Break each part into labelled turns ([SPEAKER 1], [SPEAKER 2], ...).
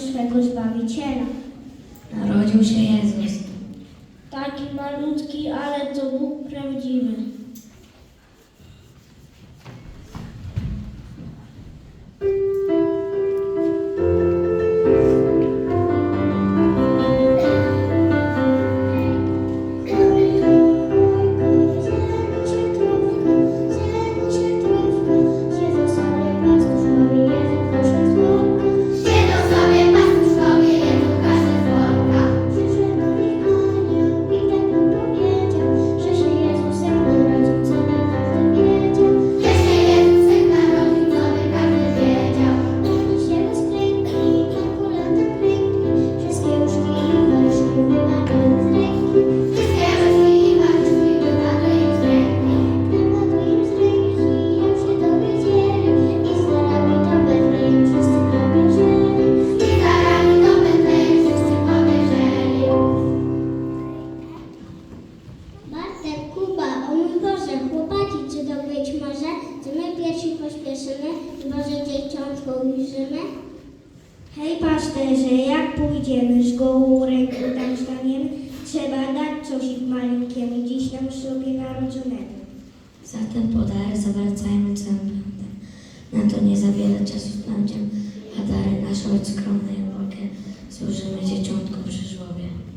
[SPEAKER 1] swego Zbawiciela.
[SPEAKER 2] Narodził się Jezus.
[SPEAKER 1] Taki malutki, ale to Bóg prawdziwy.
[SPEAKER 3] To być może, czy my pierwsi pośpieszymy, Boże dzieciątko ujrzymy?
[SPEAKER 1] Hej pasterze, jak pójdziemy z gołą ręką tam staniemy? Trzeba dać coś ich maleńkiemu, dziś nam sobie narodzonemu.
[SPEAKER 2] Zatem podary zawracajmy całym prądem. Na to nie za wiele czasu spędzę, a dary nasze od skromnej uwagę służymy dzieciątku przy żłobie.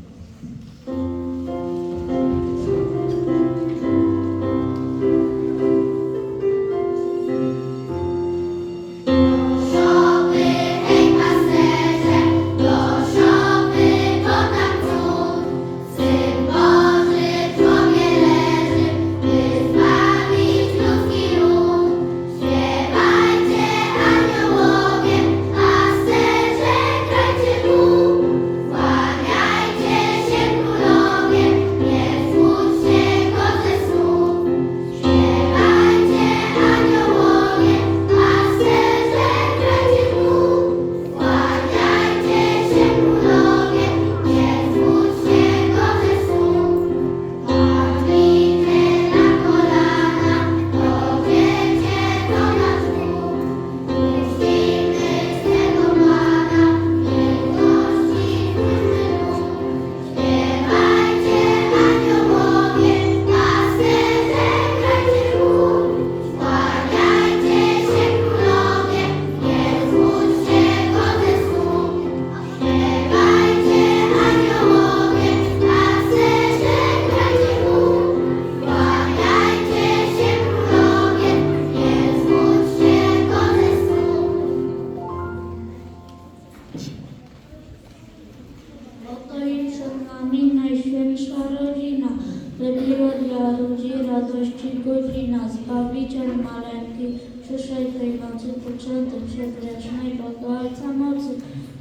[SPEAKER 4] Radości godzina. Zbawiciel maleńki przyszedł tej nocy, poczęty przedwiecznej od Ojca mocy.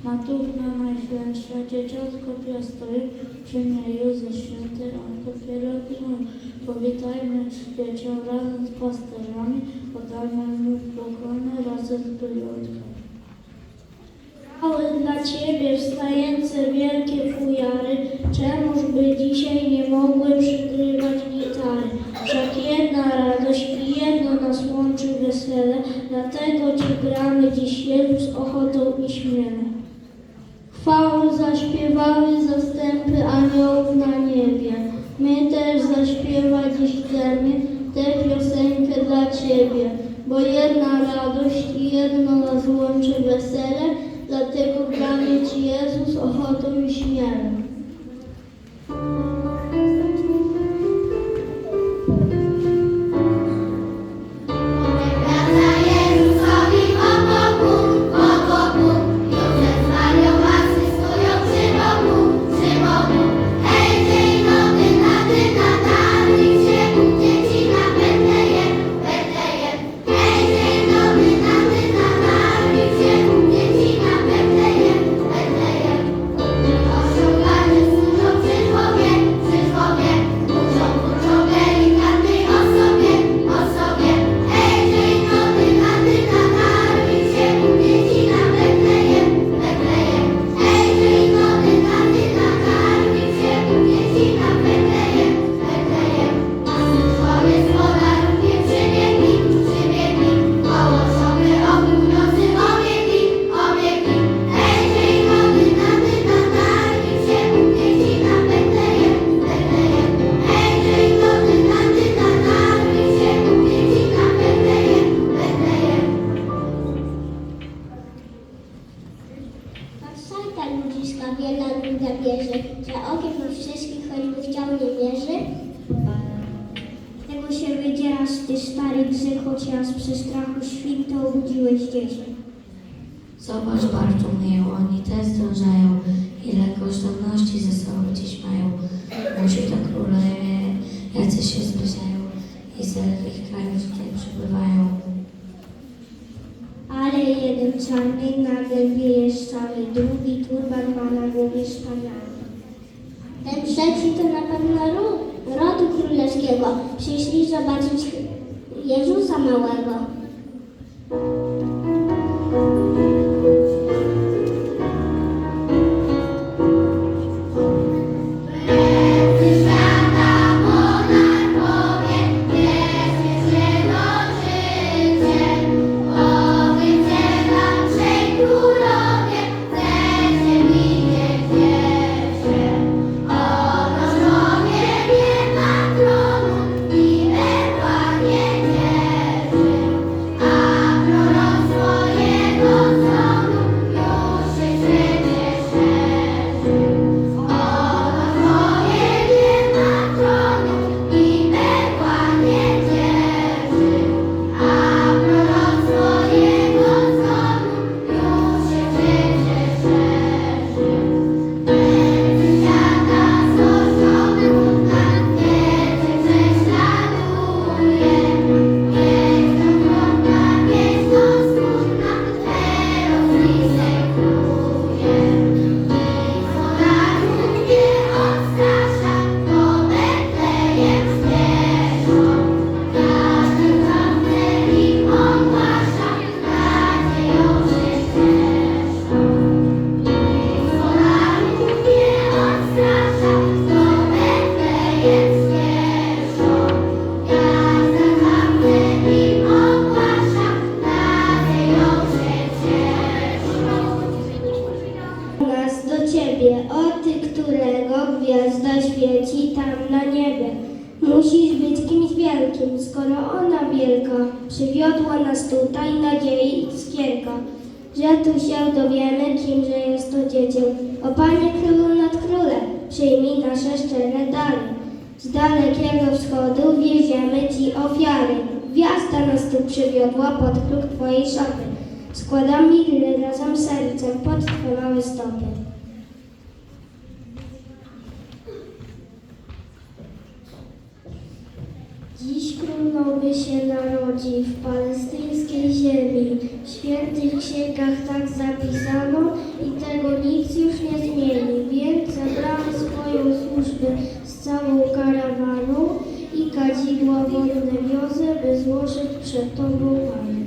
[SPEAKER 4] Matówna najświętsza, dzieciątko piastuje, przy niej Józef święty, Anko pielęgnuj. Powitajmy dzieciom razem z pasterzami, oddajmy mu pokłony razem z wyjątkiem.
[SPEAKER 1] Chwały dla Ciebie wstające wielkie fujary, czemuż by dzisiaj nie mogły przygrywać gitary? Wszak jedna radość i jedno nas łączy wesele, dlatego Ci gramy dziś Jezus ochotą i śmielem. Chwały zaśpiewały zastępy aniołów na niebie. My też zaśpiewać dziś chcemy tę piosenkę dla Ciebie, bo jedna radość i jedno nas łączy wesele, dlatego gramy Ci Jezus ochotą i śmielem. Raz przy strachu święto obudziłeś dzieci.
[SPEAKER 2] Zobacz, Bartłomieju, oni też zdążają. Ile kosztowności ze sobą dziś mają. Musi to królowie, jacy się zbliżają i z dalekich krajów tutaj przybywają.
[SPEAKER 1] Ale jeden czarny nagle wieje cały, drugi turban ma na głowie wspaniały. Ten trzeci to na pewno ród, rodu królewskiego. Przyszli zobaczyć Jezusa małego. Skoro ona wielka przywiodła nas tutaj nadziei i skierka. Że tu się dowiemy, kimże jest to dziecię. O Panie Królu nad Królem, przyjmij nasze szczere dary. Z dalekiego wschodu wieziemy Ci ofiary. Gwiazda nas tu przywiodła pod próg Twojej szopy. Składam migry razem z sercem pod Twe małe stopy. Się narodzi w palestyńskiej ziemi. W świętych księgach tak zapisano i tego nic już nie zmieni. Więc zabrałem swoją służbę z całą karawaną i kadzidła wodne wiozę, by złożyć przed Tobą, Panie.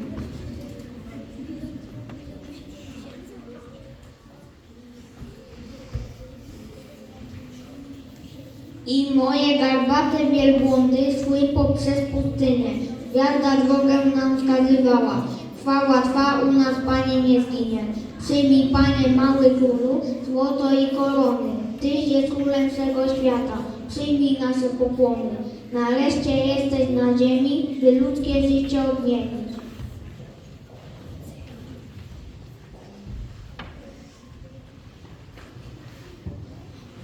[SPEAKER 5] I moje garbate wielbłądy szły poprzez pustynię. Gwiazda drogę nam wskazywała. Chwała Twa u nas, Panie, nie zginie. Przyjmij, Panie, mały królu, złoto i korony. Tyś jest królem świata. Przyjmij nasze pokłony. Nareszcie jesteś na ziemi, by ludzkie życie odmienić.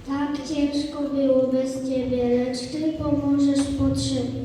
[SPEAKER 1] Tak ciężko było bez Ciebie, lecz Ty pomożesz w potrzebie.